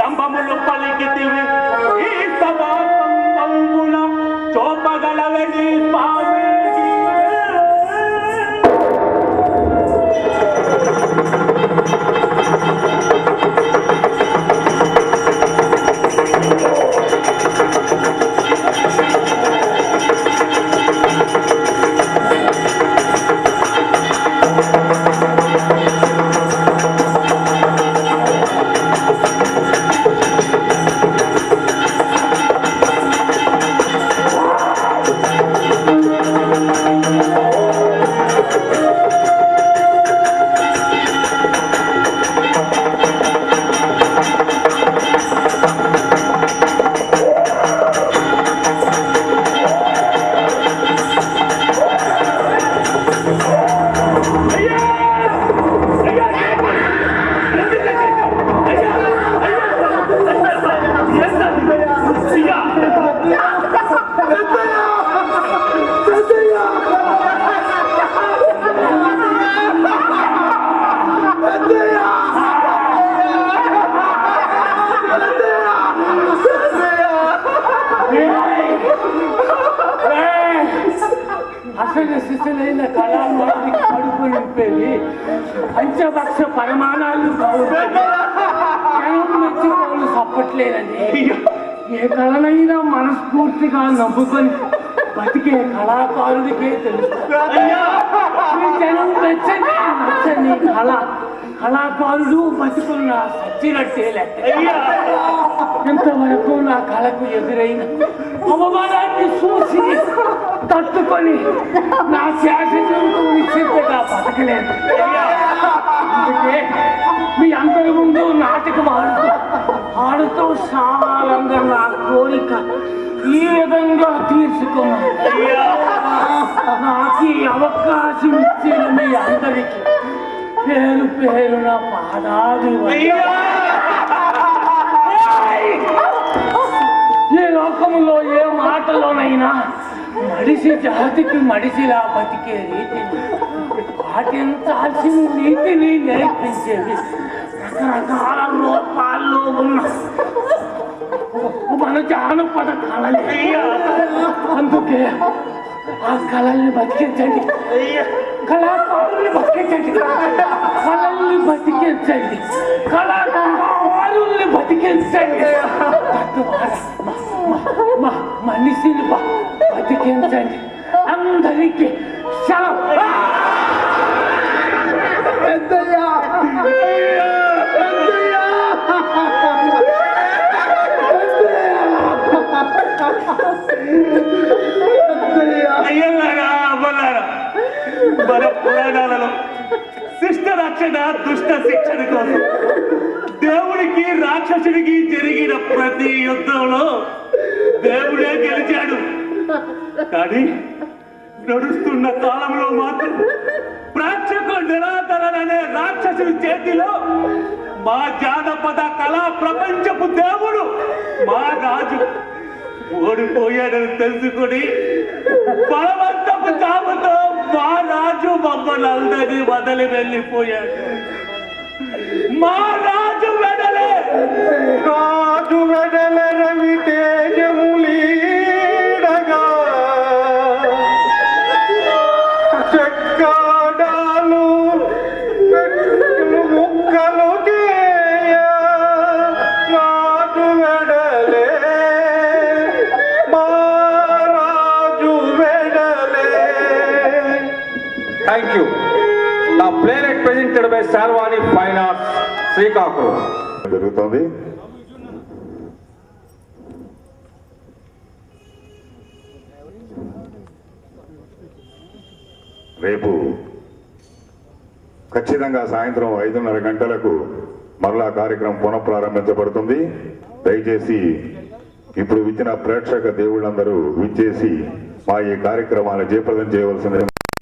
దంభములు పలికితివి. ఈ సభా సంబంధుల చోపగలవని పావేగి అసలు శిశులైన కళాకారుడికి కడుపు నింపేది పంచభక్ష పరిమాణాలు వాళ్ళు సప్పట్లేదండి ఏ కళనైనా మనస్ఫూర్తిగా నమ్ముకొని బతికే కళాకారుడికే జనం మెచ్చని నచ్చని కళ కళాకారుడు బతుకున్న సచ్చినట్టే ఇంతవరకు నా కళకు ఎదురైన అవమానాన్ని చూసి తట్టుకొని నా శాసనంతో నిశ్చితగా బతకలేదు అందుకే మీ అందరి ముందు నాటకం ఆడుతూ ఆడుతూ సాగాలందరూ నా కోరిక ఈ విధంగా తీర్చుకున్నాను. నాకు అవకాశం ఇచ్చిన మీ అందరికీ పేరు పేరున పాదాది ఈ లోకంలో ఏ మాటలోనైనా మడిసి జాతికి మడిసిలా బతికే రీతిని పాటించాల్సిన నీతిని నేర్పించేవి రకరకాల లోపాల్లో ఉన్న మన జానపద కళలే అందుకే ఆ కళల్ని బతికించండి కళాకారుల్ని బతికించండి కళల్ని బతికించండి కళాకారుల్ని బతికించండి తద్వారా మ- మ- మ- మనిషిని బ- బతికించండి అందరికీ సెలవు పెద్దయ్యా పెద్దయ్యా పెద్దయ్యా అయ్యలారా అవ్వలారా? మన పురాణాలలో శిష్ట రక్షణ దుష్ట శిక్షణ కోసం దేవుడికి రాక్షసుడికి జరిగిన ప్రతి యుద్ధంలో దేవుడే గెలిచాడు. కానీ నడుస్తున్న కాలంలో మాత్రం ప్రేక్షకుల నిరాదరణ అనే రాక్షసుడి చేతిలో మా జానపద కళా ప్రపంచపు దేవుడు మా రాజు. ఓడిపోయాడని తెలుసుకుని బలవంతపు చాపుతో మా రాజు మమ్మల్ని వదిలి వెళ్ళిపోయాడు. మా రాజు వెడలే. రాజు వెడలే రవితే by Shalvani fine arts Srikakulam. జరుగుతుంది. రేపు ఖచ్చితంగా సాయంత్రం ఐదున్నర గంటలకు మరలా కార్యక్రమం పునఃప్రారంభించబడుతుంది. దయచేసి ఇప్పుడు విచ్చిన ప్రేక్షక దేవుళ్ళందరూ విచ్చేసి మా ఈ కార్యక్రమాన్ని జయప్రదం చేయవలసింది